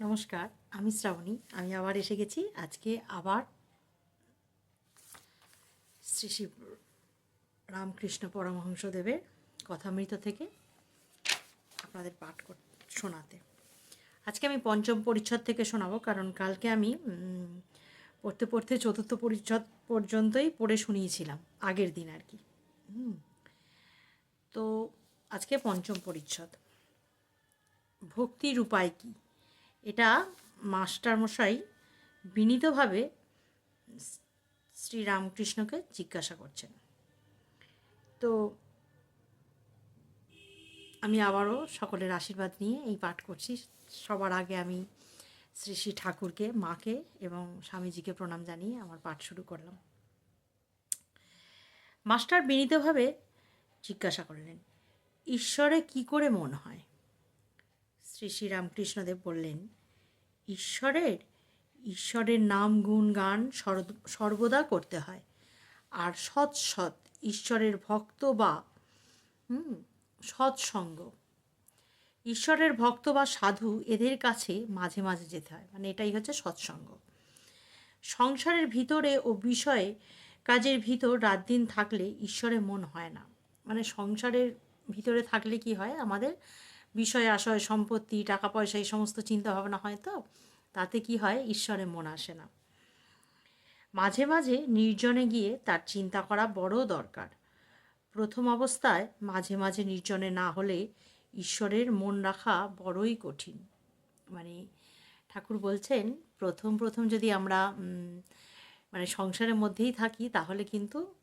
নমস্কার, আমি শ্রাবণী। আমি আবার এসে গেছি আজকে আবার শ্রী শিব রামকৃষ্ণ পরমহংসদেবের কথামৃত থেকে আপনাদের পাঠ শোনাতে। আজকে আমি পঞ্চম পরিচ্ছদ থেকে শোনাবো, কারণ কালকে আমি পড়তে পড়তে চতুর্থ পরিচ্ছদ পর্যন্তই পড়ে শুনিয়েছিলাম, আগের দিন আর কি। তো আজকে পঞ্চম পরিচ্ছদ। ভক্তির উপায় কী? এটা মাস্টারমশাই বিনীতভাবে শ্রীরামকৃষ্ণকে জিজ্ঞাসা করছেন। তো আমি আবারও সকলের আশীর্বাদ নিয়ে এই পাঠ করছি। সবার আগে আমি শ্রী শ্রী ঠাকুরকে, মাকে এবং স্বামীজিকে প্রণাম জানিয়ে আমার পাঠ শুরু করলাম। মাস্টার বিনীতভাবে জিজ্ঞাসা করলেন, ঈশ্বরে কি করে মন হয়? শ্রী শ্রী রামকৃষ্ণদেব বললেন, ঈশ্বরের ঈশ্বরের নাম, গুণ, গান সর্ব- সর্বদা করতে হয়। আর সৎ সৎ ঈশ্বরের ভক্ত বা সৎসঙ্গ ঈশ্বরের ভক্ত বা সাধু এদের কাছে মাঝে মাঝে যেতে হয়। মানে এটাই হচ্ছে সৎসঙ্গ সংসারের ভিতরে ও বিষয়ে, কাজের ভিতর রাত দিন থাকলে ঈশ্বরে মন হয় না। মানে সংসারের ভিতরে থাকলে কি হয়? আমাদের বিষয় আশয়, সম্পত্তি টাকা পয়সা এই সমস্ত চিন্তা ভাবনা হয় তো? তাতে কি হয়? ঈশ্বরে মন আসে না। মাঝে মাঝে নির্জনে গিয়ে তার চিন্তা করা বড় দরকার। প্রথম অবস্থায় মাঝে মাঝে নির্জনে না হলে ঈশ্বরের মন রাখা বড়ই কঠিন। মানে ঠাকুর বলছেন, প্রথম প্রথম যদি আমরা মানে সংসারের মধ্যেই থাকি, তাহলে কিন্তু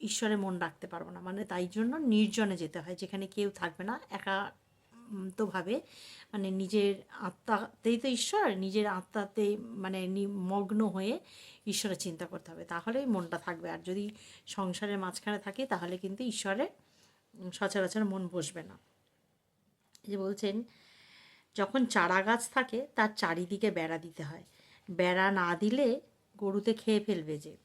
ঈশ্বরে মন রাখতে পারব না। মানে তাই জন্য নির্জনে যেতে হয়, যেখানে কেউ থাকবে না, একা তো ভাবে মানে নিজের আত্মাতেই তো ঈশ্বর, নিজের আত্মাতে মানে মগ্ন হয়ে ঈশ্বরের চিন্তা করতে হবে। তাহলেই মনটা থাকবে। আর যদি সংসারের মাঝখানে থাকি, তাহলে কিন্তু ঈশ্বরে সচরাচর মন বসবে না। যে বলছেন, যখন চারা গাছ থাকে, তার চারিদিকে বেড়া দিতে হয়। বেড়া না দিলে গরুতে খেয়ে ফেলবে যে।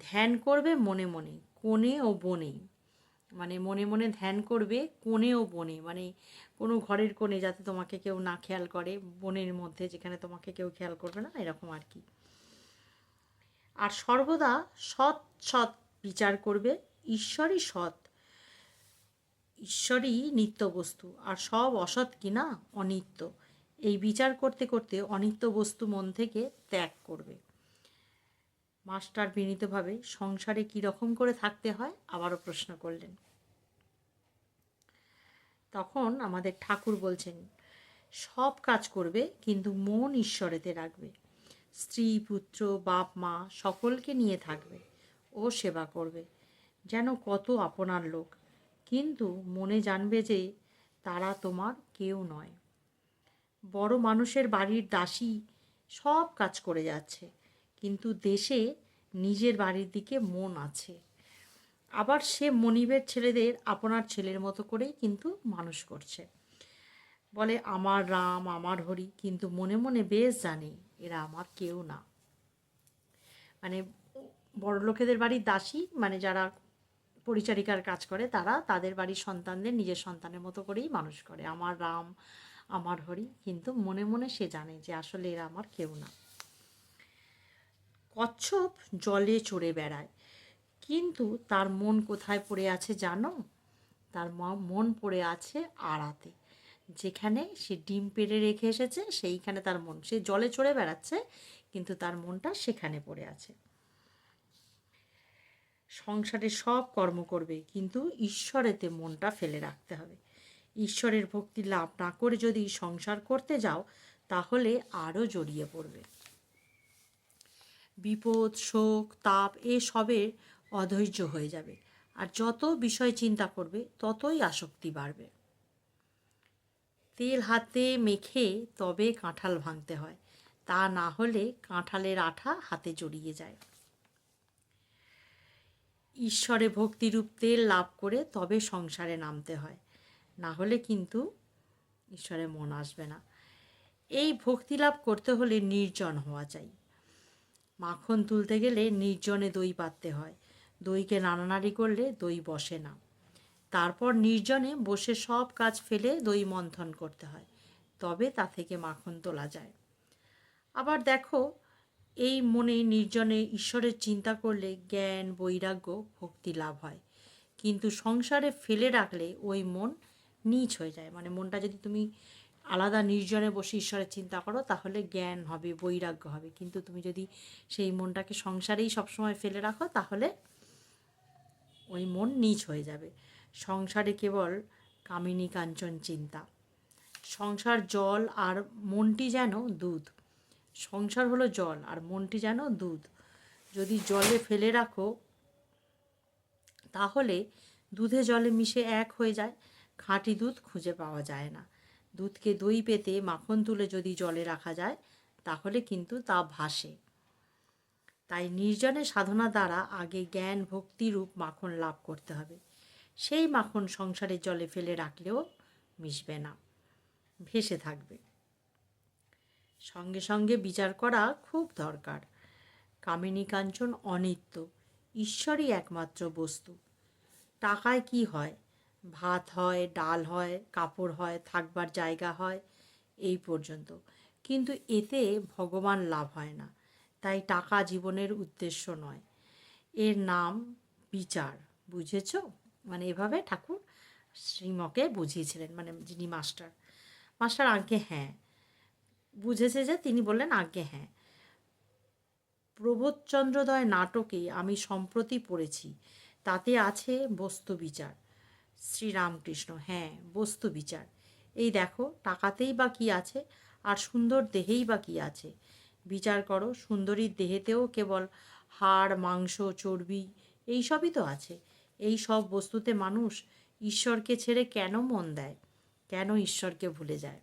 ধ্যান করবে মনে মনে, কোণে ও বনে মানে মনে মনে ধ্যান করবে কোণে ও বনে। মানে কোনো ঘরের কোণে যাতে তোমাকে কেউ না খেয়াল করে, বনের মধ্যে যেখানে তোমাকে কেউ খেয়াল করবে না, এরকম আর কি। আর সর্বদা সৎ সৎ বিচার করবে, ঈশ্বরই সৎ। ঈশ্বরই নিত্য বস্তু আর সব অসৎ কিনা? অনিত্য। এই বিচার করতে করতে অনিত্য বস্তু মন থেকে ত্যাগ করবে। মাস্টার বিনীতভাবে সংসারে কী রকম করে থাকতে হয় আবারও প্রশ্ন করলেন। তখন আমাদের ঠাকুর বলছেন, সব কাজ করবে কিন্তু মন ঈশ্বরেতে রাখবে। স্ত্রী, পুত্র, বাপ, মা সকলকে নিয়ে থাকবে ও সেবা করবে। যেন কত আপনার লোক। কিন্তু মনে জানবে যে তারা তোমার কেউ নয়। বড় মানুষের বাড়ির দাসী সব কাজ করে যাচ্ছে। কিন্তু দেশে নিজের বাড়ির দিকে মন আছে। আবার সে মনিবের ছেলেদের আপনার ছেলের মতো করেই কিন্তু মানুষ করছে। বলে, আমার রাম, আমার হরি, কিন্তু মনে মনে বেশ জানে এরা আমার কেউ না। মানে বড় লোকেদের বাড়ির দাসী মানে যারা পরিচারিকার কাজ করে, তারা তাদের বাড়ির সন্তানদের নিজের সন্তানের মতো করেই মানুষ করে। আমার রাম, আমার হরি, কিন্তু মনে মনে সে জানে যে আসলে এরা আমার কেউ না। কচ্ছপ জলে চড়ে বেড়ায়। কিন্তু তার মন কোথায় পড়ে আছে জানো? তার মন পড়ে আছে আড়াতে। যেখানে সে ডিম পেড়ে রেখে এসেছে, সেইখানে তার মন। সে জলে চড়ে বেড়াচ্ছে, কিন্তু তার মনটা সেখানে পড়ে আছে। সংসারে সব কর্ম করবে, কিন্তু ঈশ্বরেতে মনটা ফেলে রাখতে হবে। ঈশ্বরের ভক্তি লাভ না করে যদি সংসার করতে যাও, তাহলে আরও জড়িয়ে পড়বে। বিপদ, শোক, তাপ এসবের অধৈর্য হয়ে যাবে। আর যত বিষয় চিন্তা করবে, ততই আসক্তি বাড়বে। তেল হাতে মেখে তবে কাঁঠাল ভাঙতে হয়। তা না হলে কাঁঠালের আঠা হাতে জড়িয়ে যায়। ঈশ্বরে ভক্তিরূপ তেল লাভ করে তবে সংসারে নামতে হয়। না হলে কিন্তু ঈশ্বরে মন আসবে না। এই ভক্তি লাভ করতে হলে নির্জন হওয়া চাই। মাখন তুলতে গেলে নির্জনে দই পাততে হয়। দইকে নাড়ানাড়ি করলে দই বসে না। তারপর নির্জনে বসে সব কাজ ফেলে দই মন্থন করতে হয়। তবে তা থেকে মাখন তোলা যায়। আবার দেখো, এই মনে নির্জনে ঈশ্বরের চিন্তা করলে জ্ঞান, বৈরাগ্য, ভক্তি লাভ হয়। কিন্তু সংসারে ফেলে রাখলে ওই মন নীচ হয়ে যায়। মানে মনটা যদি তুমি আলাদা নির্জনে বসে ঈশ্বরের চিন্তা করো, তাহলে জ্ঞান হবে, বৈরাগ্য হবে। কিন্তু তুমি যদি সেই মনটাকে সংসারেই সবসময় ফেলে রাখো, তাহলে ওই মন নীচ হয়ে যাবে। সংসারে কেবল কামিনী কাঞ্চন চিন্তা। সংসার জল আর মনটি যেন দুধ। সংসার হলো জল আর মনটি যেন দুধ। যদি জলে ফেলে রাখো, তাহলে দুধে জলে মিশে এক হয়ে যায়, খাঁটি দুধ খুঁজে পাওয়া যায় না। দুধকে দই পেতে মাখন তুলে যদি জলে রাখা যায়, তাহলে কিন্তু তা ভাসে। তাই নির্জনে সাধনা দ্বারা আগে জ্ঞান ভক্তিরূপ মাখন লাভ করতে হবে। সেই মাখন সংসারের জলে ফেলে রাখলেও মিশবে না, ভেসে থাকবে। সঙ্গে সঙ্গে বিচার করা খুব দরকার। কামিনী কাঞ্চন অনিত্য, ঈশ্বরই একমাত্র বস্তু। টাকায় কি হয়? ভাত হয়, ডাল হয়, কাপড় হয়, থাকবার জায়গা হয়, এই পর্যন্ত। কিন্তু এতে ভগবান লাভ হয় না। তাই টাকা জীবনের উদ্দেশ্য নয়। এর নাম বিচার, বুঝেছ? মানে এভাবে ঠাকুর শ্রীমকে বুঝিয়েছিলেন মানে যিনি মাস্টার। মাস্টার আগে হ্যাঁ। বুঝেছে যে তিনি বললেন আগে হ্যাঁ। প্রবোধচন্দ্রদয় নাটকে আমি সম্প্রতি পড়েছি। তাতে আছে বস্তু বিচার। শ্রীরামকৃষ্ণ হ্যাঁ বস্তু বিচার। এই দেখো, টাকাতেই বা কী আছে আর সুন্দর দেহেই বা কী আছে? বিচার করো, সুন্দরীর দেহেতেও কেবল হাড়, মাংস, চর্বি এই সবই তো আছে। এই সব বস্তুতে মানুষ ঈশ্বরকে ছেড়ে কেন মন দেয়? কেন ঈশ্বরকে ভুলে যায়?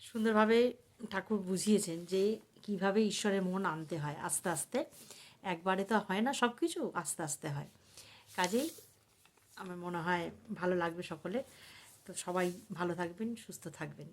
সুন্দরভাবে ঠাকুর বুঝিয়েছেন যে কীভাবে ঈশ্বরের মন আনতে হয়, আস্তে আস্তে। একবারে তো হয় না সব কিছু আস্তে আস্তে হয়। কাজেই আমার মনে হয় ভালো লাগবে সকলে। তো সবাই ভালো থাকবেন সুস্থ থাকবেন।